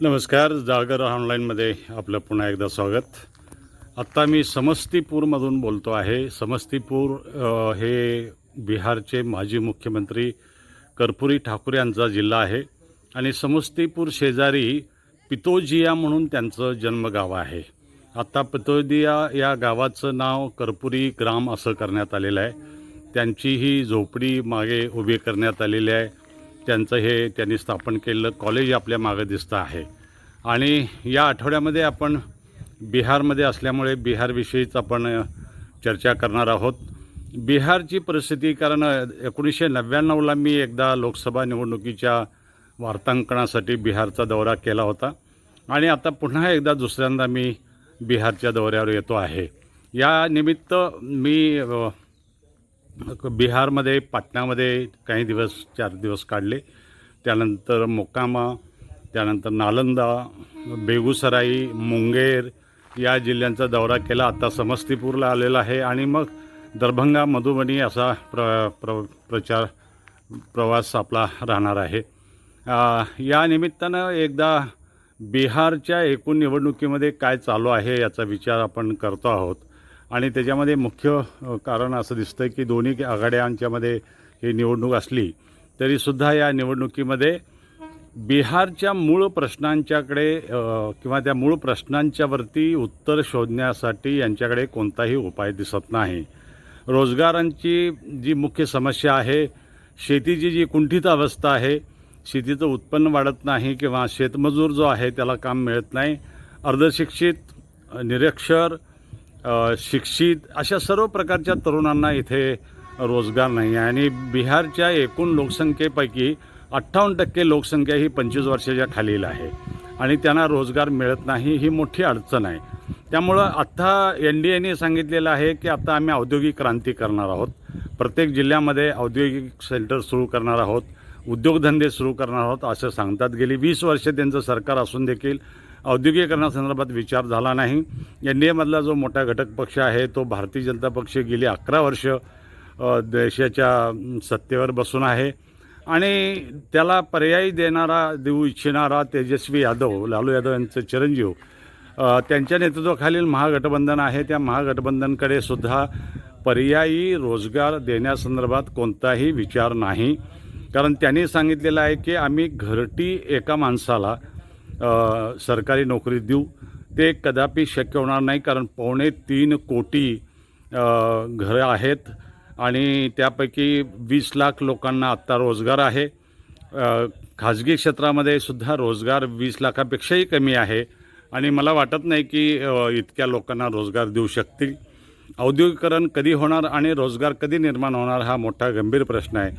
नमस्कार जागर ऑनलाईनमध्ये आपलं पुन्हा एकदा स्वागत. आत्ता मी समस्तीपूरमधून बोलतो आहे. समस्तीपूर हे बिहारचे माजी मुख्यमंत्री कर्पुरी ठाकूर यांचा जिल्हा आहे आणि समस्तीपूर शेजारी पितोजिया म्हणून त्यांचं जन्मगाव आहे. आत्ता पितोदिया या गावाचं नाव कर्पुरी ग्राम असं करण्यात आलेलं आहे. त्यांची ही झोपडी मागे उभी करण्यात आलेली आहे. त्यांचं हे त्यांनी स्थापन केलेलं कॉलेज आपल्या मागं दिसतं आहे. आणि या आठवड्यामध्ये आपण बिहारमध्ये असल्यामुळे बिहारविषयीच आपण चर्चा करणार आहोत. बिहारची परिस्थिती कारण एकोणीसशे नव्याण्णवला मी एकदा लोकसभा निवडणुकीच्या वार्तांकनासाठी बिहारचा दौरा केला होता. आणि आता पुन्हा एकदा दुसऱ्यांदा मी बिहारच्या दौऱ्यावर येतो आहे. या निमित्त मी बिहारमध्ये पाटणामध्ये काही दिवस चार दिवस काढले. त्यानंतर मोकामा त्यानंतर नालंदा बेगुसराई मुंगेर या जिल्ह्यांचा दौरा केला. आता समस्तीपूरला आलेला आहे आणि मग दरभंगा मधुबनी असा प्र प्र प्रचार प्रवास आपला राहणार आहे. या निमित्तानं एकदा बिहारच्या एकूण निवडणुकीमध्ये काय चालू आहे याचा विचार आपण करतो आहोत. आणि त्याच्यामध्ये मुख्य कारण असं दिसतं की दोन्ही आघाड्यांच्यामध्ये ही निवडणूक असली तरीसुद्धा या निवडणुकीमध्ये बिहारच्या मूळ प्रश्नांच्याकडे किंवा त्या मूळ प्रश्नांच्यावरती उत्तर शोधण्यासाठी यांच्याकडे कोणताही उपाय दिसत नाही. रोजगारांची जी मुख्य समस्या आहे शेतीची जी कुंठित अवस्था आहे शेतीचं उत्पन्न वाढत नाही किंवा शेतमजूर जो आहे त्याला काम मिळत नाही अर्धशिक्षित निरक्षर शिक्षित अशा सर्व प्रकारच्या तरुणांना इथे रोजगार नाही आहे. आणि बिहारच्या एकूण लोकसंख्येपैकी अठ्ठावन्न टक्के लोकसंख्या ही पंचवीस वर्षाच्या खालील आहे. आणि त्यांना रोजगार मिळत नाही ही मोठी अडचण आहे. त्यामुळं आत्ता एन डी एने सांगितलेलं आहे की आता आम्ही औद्योगिक क्रांती करणार आहोत. प्रत्येक जिल्ह्यामध्ये औद्योगिक सेंटर सुरू करणार आहोत. उद्योगधंदे सुरू करणार आहोत असं सांगतात. गेली वीस वर्षे त्यांचं सरकार असून देखील औद्योगिकरणासंदर्भात विचार झाला नाही. एन डी एमधला जो मोठा घटक पक्ष आहे तो भारतीय जनता पक्ष गेली अकरा वर्ष देशाच्या सत्तेवर बसून आहे. आणि त्याला पर्यायी देणारा देऊ इच्छिणारा तेजस्वी यादव लालू यादव यांचे चिरंजीव त्यांच्या नेतृत्वाखालील महागठबंधन आहे. त्या महागठबंधनकडे सुद्धा पर्यायी रोजगार देण्यासंदर्भात कोणताही विचार नाही. कारण त्यांनी सांगितलेलं आहे की आम्ही घरटी एका माणसाला सरकारी नोकरी देऊ. ते कदापि शक्य होणार नाही कारण पावणे तीन कोटी घरं आहेत आणि त्यापैकी वीस लाख लोकांना आत्ता रोजगार आहे. खाजगी क्षेत्रामध्ये सुद्धा रोजगार वीस लाखापेक्षाही कमी आहे आणि मला वाटत नाही की इतक्या लोकांना रोजगार देऊ शकतील. औद्योगिकरण कधी होणार आणि रोजगार कधी निर्माण होणार हा मोठा गंभीर प्रश्न आहे.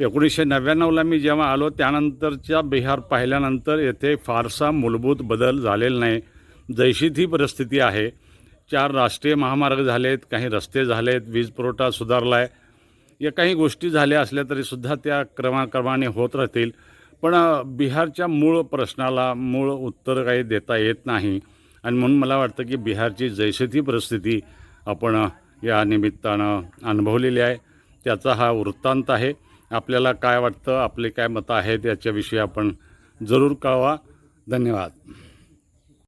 एकोणीसशे नव्याण्णवला मी जेव्हा आलो त्यानंतरच्या बिहार पाहिल्यानंतर येथे फारसा मूलभूत बदल झालेला नाही. जैशी ती परिस्थिती आहे. चार राष्ट्रीय महामार्ग झालेत काही रस्ते झालेत वीज पुरवठा सुधारला आहे या काही गोष्टी झाल्या असल्या तरीसुद्धा त्या क्रमाक्रमाने होत राहतील. पण बिहारच्या मूळ प्रश्नाला मूळ उत्तर काही देता येत नाही. आणि म्हणून मला वाटतं की बिहारची जैसे ती परिस्थिती आपण या निमित्तानं अनुभवलेली आहे. त्याचा हा वृत्तांत आहे. आपल्याला काय वाटतं आपले काय मतं आहेत याच्याविषयी आपण जरूर कळवा. धन्यवाद.